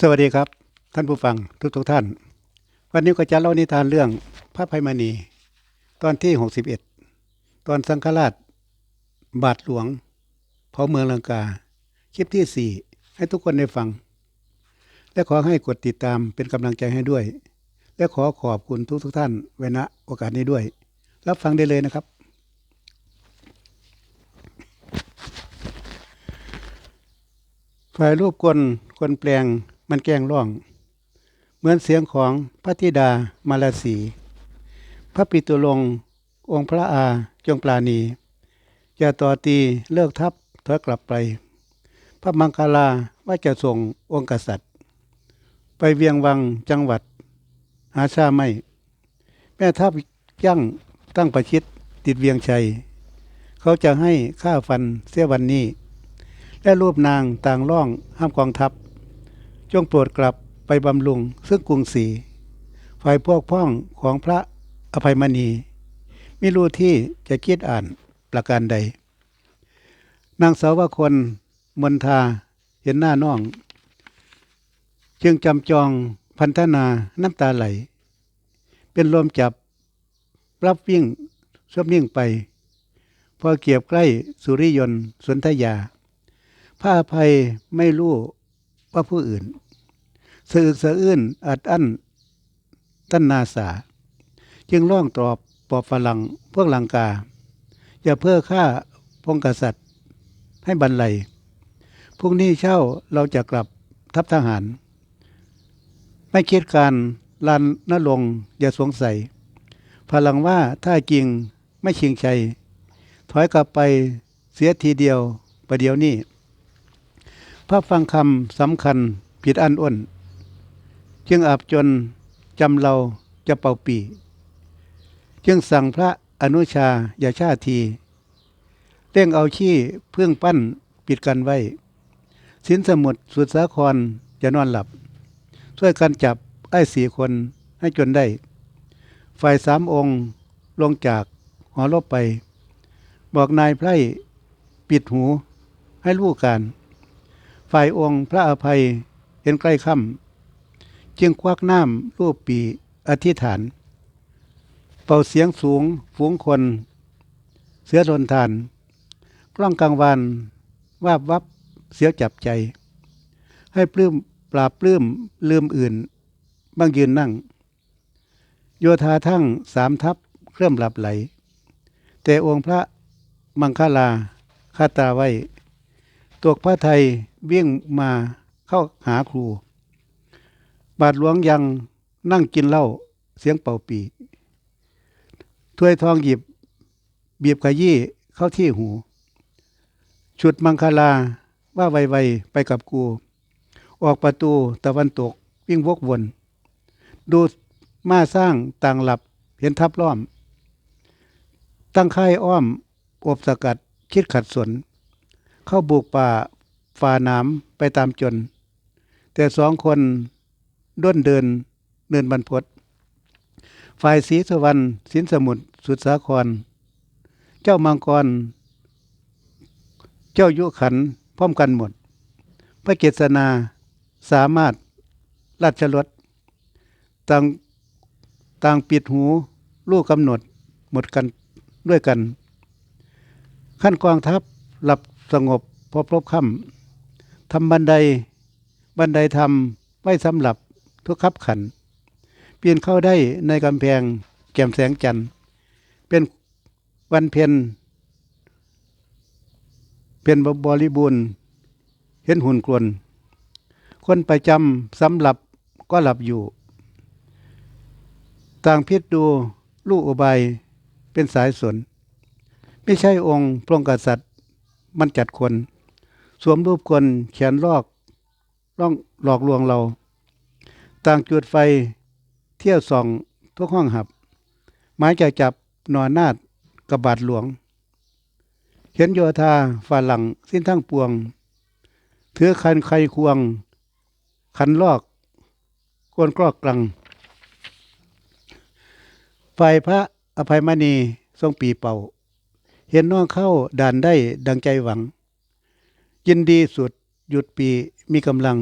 สวัสดีครับ ท่านผู้ฟังทุกทุกๆท่าน วันนี้ก็จะเล่านิทานเรื่องพระภัยมณี ตอนที่ 61 ตอนสังฆราช บาทหลวงเผาเมืองลังกา คลิปที่ 4 ให้ทุกคนได้ฟัง และขอให้กดติดตามเป็นกำลังใจให้ด้วย และขอขอบคุณทุกทุกๆท่านไว้ณโอกาสนี้ด้วย รับฟังได้เลยนะครับ ฝ่ายรูปกลคนแปลง มันแกล้งร้อง เหมือนเสียงของพระธิดามาลาสี พระปิตุลงค์องค์พระอาจงปราณี อย่าต่อตีเลิกทัพถอยกลับไป พระมังคลาว่าจะส่งองค์กษัตริย์ ไปเวียงวังจังหวัด หาชาไม่ แม่ทัพยั่งตั้งประชิดติดเวียงชัย เขาจะให้ข้าฟันเสียวันนี้ และรูปนางต่างร่องห้ามกองทัพ จงโปรดกลับไปบำรุงซึ่งกรุงศรีฝ่ายพวกพ้องของพระอภัยมณีไม่รู้ที่จะคิดอ่านประการใด นางสาวคนมนทาเห็นหน้าน้อง จึงจำจองพันธนาน้ำตาไหล เป็นลมจับรับวิ่งชวบนิ่งไป พอเกียบใกล้สุริยนต์สนธยา พระอภัยไม่รู้ว่าผู้อื่น สะอึกสะอื้นอัดอั้นตั้นนาสา จึงร้องตอบปอบฝรั่งพวกลังกา อย่าเพื่อฆ่าพงกษัตริย์ ให้บรรลัยพรุ่งนี้เช่าเราจะกลับทัพทหาร ไม่คิดการลานนลงอย่าสงสัย พลังว่าถ้าจริงไม่ชิงชัย ถอยกลับไปเสียทีเดียวประเดี๋ยวนี้พระฟังคำสำคัญผิดอันอ้น จึงอาบจนจำเราจะเป่าปีจึงสั่งพระอนุชาอย่าชาทีเร่งเอาขี้เพื่องปั้นปิดกันไว้สินสมุดสุดสาครจะนอนหลับ ช่วยกันจับไอ้สี่คนให้จนได้ ฝ่ายสามองค์ลงจากหอรบไป บอกนายไพร่ปิดหูให้ลูกการ ฝ่ายองค์พระอภัยเห็นใกล้ค่ำ จึงควักน้ำรูปปีอธิษฐาน เป่าเสียงสูงฝูงคน เสือทนทาน กล้องกลางวันวาบวับเสียวจับใจ ให้ปลื้มปราบปลื้มลืมอื่นบางยืนนั่ง โยธาทั้งสามทัพเคลื่อมหลับไหล แต่องค์พระมังคลาคาตาไว้ตวกพระไทยเวิ่ยงมาเข้าหาครู บาทหลวงยังนั่งกินเหล้าเสียงเป่าปีถ้วยทองหยิบ บีบขยี้เข้าที่หู ชุดมังคลาว่าไวๆไปกับกู ออกประตูตะวันตกวิ่งวกวน ดูมาสร้างต่างหลับเห็นทับล้อม ตั้งค่ายอ้อม อบสกัดคิดขัดสน เข้าบุกป่าฝ่านามไปตามจน แต่สองคน ด้นเดินเดินบรรพตฝ่ายศรีสวรรณสินสมุทรสุดสาคร เจ้ามังกร เจ้ายุขันพร้อมกันหมด พระเกศนาสามารถราชรถต่างต่างปิดหูลูกกำหนดหมดกันด้วยกัน ขั้นกองทัพหลับสงบพอพบค่ำทำบันไดบันไดทำไว้สำหรับ ทุกขับขัน เปลี่ยนเข้าได้ในกำแพงแก้มแสงจันทร์เป็นวันเพ็ญเป็นบบริบูรณ์เห็นหุ่นกลวน คนประจำสำหรับก็หลับอยู่ ต่างพิษดูลูกอุบายเป็นสายสน ไม่ใช่องค์พระองกษัตริย์มันจัดคน สวมรูปคนแขนลอกล่องหลอกลวงเรา ต่างจุดไฟ เที่ยวส่องทุกห้องหับ หมายจะจับนอนนาดกบบาทหลวง เห็นโยธาฝ่าหลังสิ้นทั้งปวง ถือคันไขควง ขันลอกกวนกรอกกลัง ฝ่ายพระอภัยมณีทรงปีเป่า เห็นน้องเข้าด่านได้ดังใจหวัง ยินดีสุดหยุดปีมีกำลัง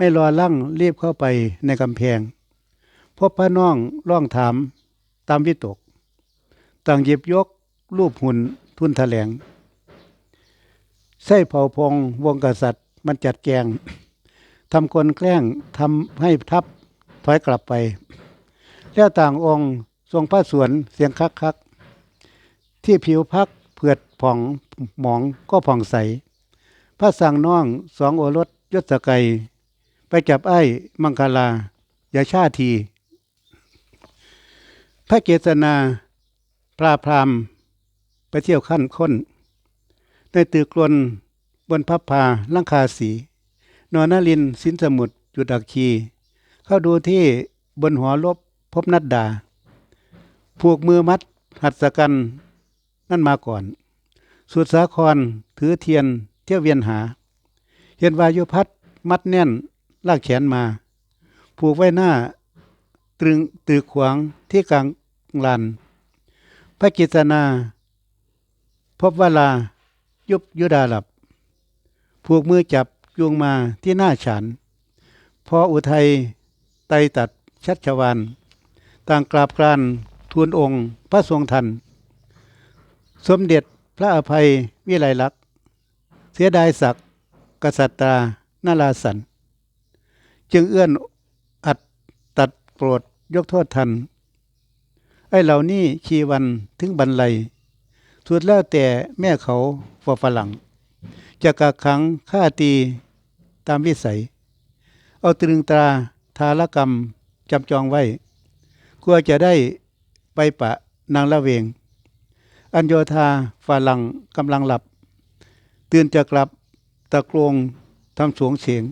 ไม่รอลั่งรีบเข้าไปในกำแพง พบพระน้องร้องถามตามวิตก ต่างหยิบยกรูปหุ่นทุนแถลงใส่เผ่าพงวงกษัตริย์มันจัดแกงทำคนแกล้งทำให้ทัพถอยกลับไป แล้วต่างองค์ทรงพระสวนเสียงคักคักที่ผิวพักเผือดผ่องหมองก็ผ่องใส พระสั่งน้องสองโอรสยศไกร ไปจับไอ้มังคลา อย่าชาที พระเกศนาพระพรามไปเที่ยวขั้นค้นในตึกลนบนพับพาลังคาสีนอนนลินสินสมุทรจุดอักคี เข้าดูที่บนหัวลบพบนัดดา ผูกมือมัดหัดสกันนั่นมาก่อน สุดสาครถือเทียนเที่ยวเวียนหา เห็นวายุพัดมัดแน่น ลากแขนมา ผูกไว้หน้าตรึงตึกขวางที่กลางลานพระกิตนา พบเวลา ยุบยุดาหลับ ผูกมือจับจูงมาที่หน้าฉัน พออุทัยไตตัดชัชวานต่างกราบกรานทูลองค์ พระทรงทัน สมเด็จพระอภัยวิไลลักษณ์ เสียดายศักดิ์กษัตรานาราสัน จึงเอื้อนอัดตัดโปรดยกโทษทัน ไอ้เหล่านี้ชีวันถึงบรรลัยสุดแล้วแต่แม่เขาฟอฝรั่งจะกักขังฆ่าตีตามวิสัย เอาตรึงตราทารกรรมจำจองไว้กลัวจะได้ไปปะนางละเวง อัญโยธาฝรั่งกำลังหลับ เตื่นจะกลับตะโกรงทำสวงเสียง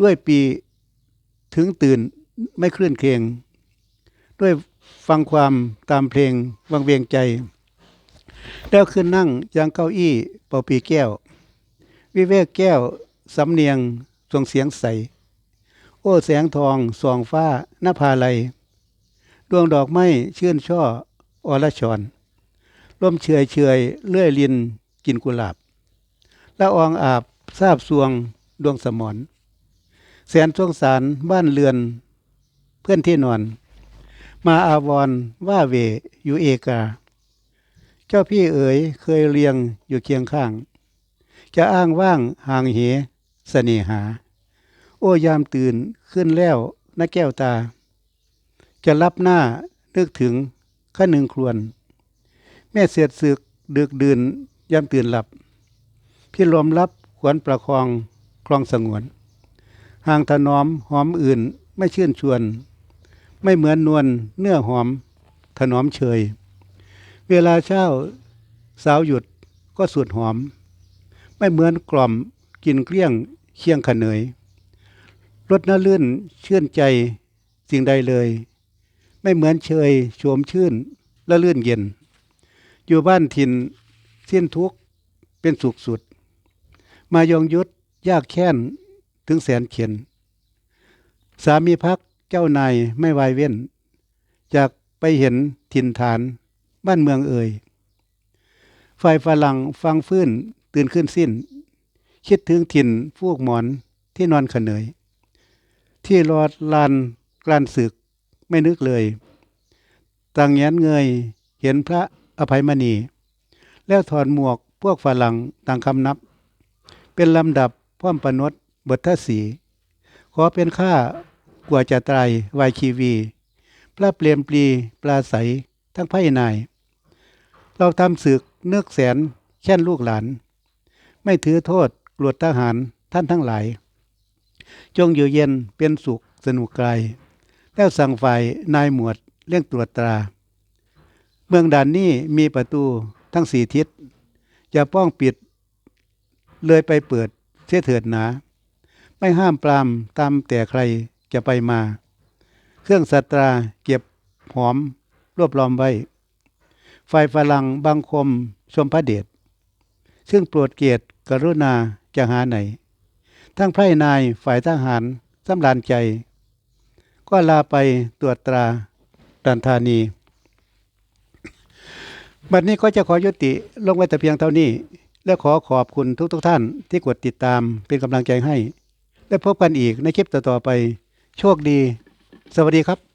ด้วยปีถึงตื่นไม่เคลื่อนเคงด้วยฟังความตามเพลงวังเวียงใจ แล้วขึ้นนั่งยังเก้าอี้เป่าปีแก้ว วิเวกแก้วสำเนียงส่งเสียงใส โอ้แสงทองส่องฟ้าหน้าพาลัยดวงดอกไม้ชื่นช่ออรชรลมเฉยเฉยเลื่อยลินกินกุหลาบละอองอาบทราบสวงดวงสมร แสนสงสารบ้านเรือน เพื่อนที่นอน มาอาวรว่าเวอยู่เอกา เจ้าพี่เอ๋ยเคยเรียงอยู่เคียงข้าง จะอ้างว่างห่างเหเสน่หา โอ้ยามตื่นขึ้นแล้วนะแก้วตา จะรับหน้านึกถึงข้าหนึ่งครวน แม่เสียดสึกดึกดื่นยามตื่นหลับ พี่ลมรับขวนประคองคลองสงวน ห่างถนอมหอมอื่นไม่เชื่นชวน ไม่เหมือนนวลเนื้อหอม ถนอมเชยเวลาเช้าสาวหยุดก็สุดหอม ไม่เหมือนกล่อมกินเกลี้ยงเคียงขเนยรสน่าลื่นเชื่นใจสิ่งใดเลย ไม่เหมือนเชยโฉมชื่นและลื่นเย็น อยู่บ้านถิ่นเส้นทุกข์เป็นสุขสุด มายองยุทธยากแค้น ถึงแสนเขียน สามีพักเจ้านายไม่วายเว้น จากไปเห็นถิ่นฐานบ้านเมืองเอ่ยฝ่ายฝรั่งฟังฟื้นตื่นขึ้นสิ้น คิดถึงถิ่นฟูกหมอนที่นอนขเนย ที่รอดลานกลานศึกไม่นึกเลย ต่างแงนเงยเห็นพระอภัยมณี แล้วถอดหมวกพวกฝรั่งต่างคำนับ เป็นลำดับพร้อมประนด บททสีขอเป็นข้ากว่าจะตายวายคีวี พระเปลี่ยมปลีปลาใสทั้งไพ่นาย เราทำศึกเนือกแสนแค่นลูกหลาน ไม่ถือโทษกลวดทหารท่านทั้งหลาย จงอยู่เย็นเป็นสุขสนุกไกายแล้วสั่งฝ่ายนายหมวดเร่งตรวจตรา เมืองด่านนี้มีประตูทั้งสี่ทิศจะป้องปิดเลยไปเปิดเสียเถิดหนา ไม่ห้ามปรามตามแต่ใครจะไปมา เครื่องสัตราเก็บหอมรวบรอมไว้ฝ่ายฝรั่งบางคมชมพระเดช ซึ่งโปรดเกียรติกรุณาจะหาไหน ทั้งไพร่นายฝ่ายทหารสำรานใจ ก็ลาไปตรวจตราดันธานี บัดนี้ก็จะขอยุติลงไว้แต่เพียงเท่านี้ และขอขอบคุณทุกๆทท่านที่กดติดตามเป็นกำลังใจให้ ได้พบกันอีกในคลิปต่อๆไป โชคดี สวัสดีครับ